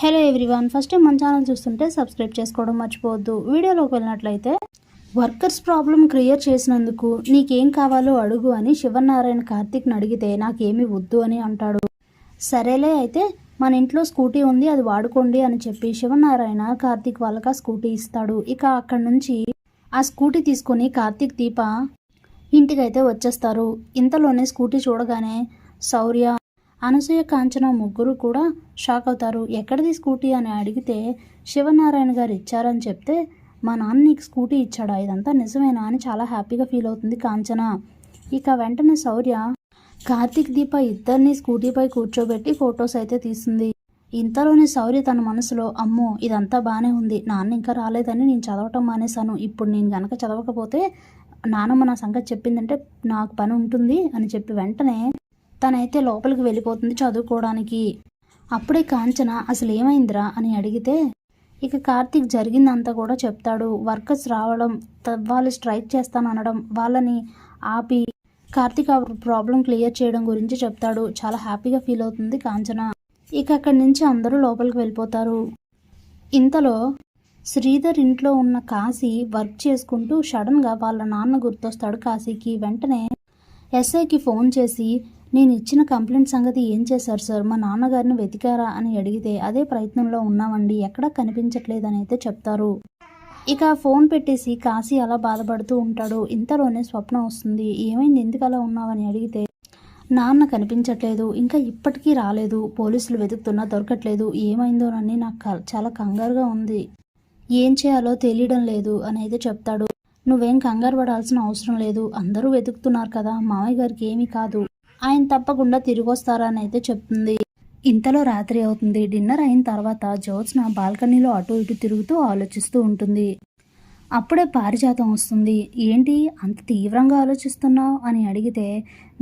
Hello everyone first time మన channel చూస్తుంటే subscribe చేసుకోవడం మర్చిపోవద్దు. వీడియోలోకి వెళ్ళినట్లయితే వర్కర్స్ ప్రాబ్లం క్లియర్ చేసినందుకు నీకేం కావాలో అడుగు అని శివనారాయణ కార్తీక్ని అడిగితే నాకేమీ వద్దు అని అంటాడు. సరేలే అయితే మన ఇంట్లో స్కూటీ ఉంది అది వాడుకోండి అని చెప్పి శివనారాయణ కార్తీక్ వాళ్ళకి ఆ స్కూటీ ఇస్తాడు. ఇక అక్కడి నుంచి ఆ స్కూటీ తీసుకొని కార్తీక్ దీప ఇంటికైతే వచ్చేస్తారు. ఇంతలోనే స్కూటీ చూడగానే శౌర్య అనసూయ కాంచన ముగ్గురు కూడా షాక్ అవుతారు ఎక్కడిది స్కూటీ అని అడిగితే శివనారాయణ గారు ఇచ్చారని చెప్తే మా నాన్న నీకు స్కూటీ ఇచ్చాడా? ఇదంతా నిజమేనా? అని చాలా హ్యాపీగా ఫీల్ అవుతుంది కాంచన. ఇక వెంటనే శౌర్య కార్తీక్ దీప ఇద్దరిని స్కూటీపై కూర్చోబెట్టి ఫొటోస్ అయితే తీస్తుంది. ఇంతలోనే శౌర్య తన మనసులో అమ్మో ఇదంతా బాగానే ఉంది. నాన్న ఇంకా రాలేదని నేను చదవటం మానేశాను. ఇప్పుడు నేను గనక చదవకపోతే నానమ్మ నా సంగతి చెప్పిందంటే నాకు పని ఉంటుంది అని చెప్పి వెంటనే తనైతే లోపలికి వెళ్ళిపోతుంది చదువుకోవడానికి. అప్పుడే కాంచన అసలు ఏమైందిరా? అని అడిగితే ఇక కార్తీక్ జరిగిందంతా కూడా చెప్తాడు. వర్కర్స్ రావడం త- వాళ్ళు స్ట్రైక్ చేస్తాను అనడం వాళ్ళని ఆపి కార్తీక్ ఆ ప్రాబ్లం క్లియర్ చేయడం గురించి చెప్తాడు. చాలా హ్యాపీగా ఫీల్ అవుతుంది కాంచన. ఇక అక్కడి నుంచి అందరూ లోపలికి వెళ్ళిపోతారు. ఇంతలో శ్రీధర్ ఇంట్లో ఉన్న కాశీ వర్క్ చేసుకుంటూ సడన్గా వాళ్ళ నాన్న గుర్తొస్తాడు కాశీకి. వెంటనే ఎస్ఐకి ఫోన్ చేసి నేను ఇచ్చిన కంప్లైంట్ సంగతి ఏం చేశారు సార్? మా నాన్నగారిని వెతికారా అని అడిగితే అదే ప్రయత్నంలో ఉన్నామండి. ఎక్కడా కనిపించట్లేదని అయితే చెప్తారు. ఇక ఫోన్ పెట్టేసి కాశీ అలా బాధపడుతూ ఉంటాడు. ఇంతలోనే స్వప్నం వస్తుంది. ఏమైంది? ఎందుకు అలా ఉన్నావని అడిగితే నాన్న కనిపించట్లేదు. ఇంకా ఇప్పటికీ రాలేదు. పోలీసులు వెతుకుతున్నా దొరకట్లేదు. ఏమైందోనని నాకు క- చాలా కంగారుగా ఉంది. ఏం చేయాలో తెలియడం లేదు అని అయితే చెప్తాడు. నువ్వేం కంగారు పడాల్సిన అవసరం లేదు. అందరూ వెతుకుతున్నారు కదా. మామయ్య గారికి ఏమీ కాదు. ఆయన తప్పకుండా తిరిగి వస్తారని అని అయితే చెప్తుంది. ఇంతలో రాత్రి అవుతుంది. డిన్నర్ అయిన తర్వాత జ్యోత్స్న బాల్కనీలో అటు ఇటు తిరుగుతూ ఆలోచిస్తూ ఉంటుంది. అప్పుడే పారిజాతం వస్తుంది. ఏంటి? అంత తీవ్రంగా ఆలోచిస్తున్నావు? అని అడిగితే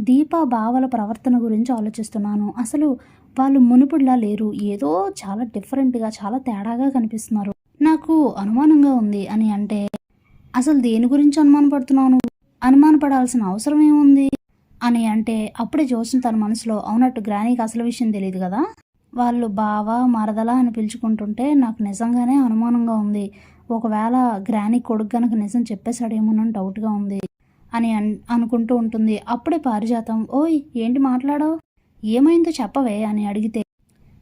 దీప బావల ప్రవర్తన గురించి ఆలోచిస్తున్నాను. అసలు వాళ్ళు మునుపుడిలా లేరు. ఏదో చాలా డిఫరెంట్గా చాలా తేడాగా కనిపిస్తున్నారు. నాకు అనుమానంగా ఉంది అని అంటే అసలు దేని గురించి అనుమానపడుతున్నావు నువ్వు? అనుమానపడాల్సిన అవసరం ఏముంది? అని అంటే అప్పుడే జోసిన తన మనసులో అవునట్టు గ్రానీకి అసలు విషయం తెలియదు కదా. వాళ్ళు బావ మరదల అని పిలుచుకుంటుంటే నాకు నిజంగానే అనుమానంగా ఉంది. ఒకవేళ గ్రానీ కొడుకు గనక నిజం చెప్పేశాడేమోనని డౌట్గా ఉంది అని అన్ అనుకుంటూ ఉంటుంది. అప్పుడే పారిజాతం ఓయ్ ఏంటి మాట్లాడావు? ఏమైందో చెప్పవే అని అడిగితే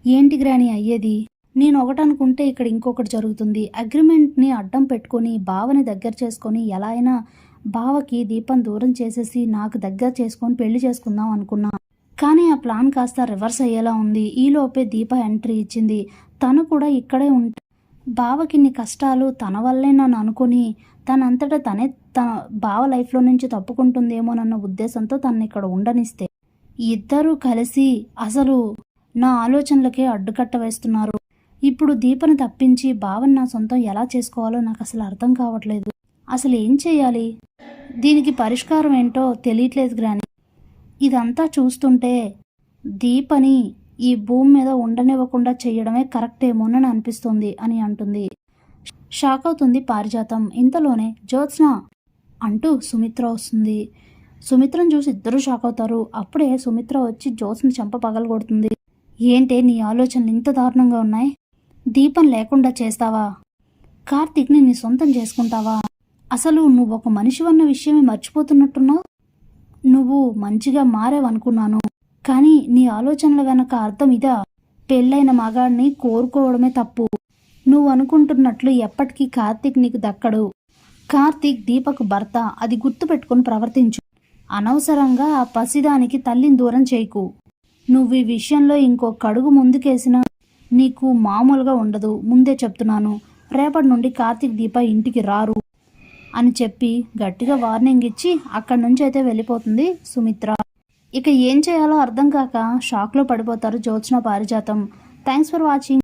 ఏంటి గ్రాని అయ్యేది? నేను ఒకటి అనుకుంటే ఇక్కడ ఇంకొకటి జరుగుతుంది. అగ్రిమెంట్ని అడ్డం పెట్టుకొని బావని దగ్గర చేసుకొని ఎలా అయినా బావకి దీపం దూరం చేసేసి నాకు దగ్గర చేసుకొని పెళ్ళి చేసుకుందాం అనుకున్నా. కానీ ఆ ప్లాన్ కాస్త రివర్స్ అయ్యేలా ఉంది. ఈలోపే దీప ఎంట్రీ ఇచ్చింది. తను కూడా ఇక్కడే ఉంట బావకి ఇన్ని కష్టాలు తన వల్లే నన్ను అనుకుని తనంతటా తనే తన బావ లైఫ్లో నుంచి తప్పుకుంటుందేమోనన్న ఉద్దేశంతో తను ఇక్కడ ఉండనిస్తే. ఇద్దరూ కలిసి అసలు నా ఆలోచనలకే అడ్డుకట్ట వేస్తున్నారు. ఇప్పుడు దీపని తప్పించి బావని నా సొంతం ఎలా చేసుకోవాలో నాకు అసలు అర్థం కావట్లేదు. అసలు ఏం చేయాలి? దీనికి పరిష్కారం ఏంటో తెలియట్లేదు గ్రాని. ఇదంతా చూస్తుంటే దీపని ఈ భూమి మీద ఉండనివ్వకుండా చేయడమే కరెక్ట్ ఏమోనని అనిపిస్తుంది అని అంటుంది. షాక్ అవుతుంది పారిజాతం. ఇంతలోనే జ్యోత్స్న అంటూ సుమిత్ర వస్తుంది. సుమిత్రను చూసి ఇద్దరు షాక్ అవుతారు. అప్పుడే సుమిత్ర వచ్చి జ్యోత్స్న చెంప పగలగొడుతుంది. ఏంటే నీ ఆలోచనలు ఇంత దారుణంగా ఉన్నాయి? దీపం లేకుండా చేస్తావా? కార్తీక్ని నీ సొంతం చేసుకుంటావా? అసలు నువ్వు ఒక మనిషి అన్న విషయమే మర్చిపోతున్నట్టున్నావు? నువ్వు మంచిగా మారేవనుకున్నాను కానీ నీ ఆలోచనల వెనక అర్థం ఇదా? పెళ్ళైన మగాడిని కోరుకోవడమే తప్పు. నువ్వు అనుకుంటున్నట్లు ఎప్పటికీ కార్తీక్ నీకు దక్కడు. కార్తీక్ దీపక్ భర్త అది గుర్తుపెట్టుకుని ప్రవర్తించు. అనవసరంగా ఆ పసిదానికి తల్లిని దూరం చేయకు. నువ్వు ఈ విషయంలో ఇంకొక అడుగు ముందుకేసినా నీకు మామూలుగా ఉండదు. ముందే చెప్తున్నాను. రేపటి నుండి కార్తీక్ దీప ఇంటికి రారు. అని చెప్పి గట్టిగా వార్నింగ్ ఇచ్చి అక్కడి నుంచి అయితే వెళ్ళిపోతుంది సుమిత్ర. ఇక ఏం చేయాలో అర్థం కాక షాక్లో పడిపోతారు జ్యోత్స్న పారిజాతం. Thanks for watching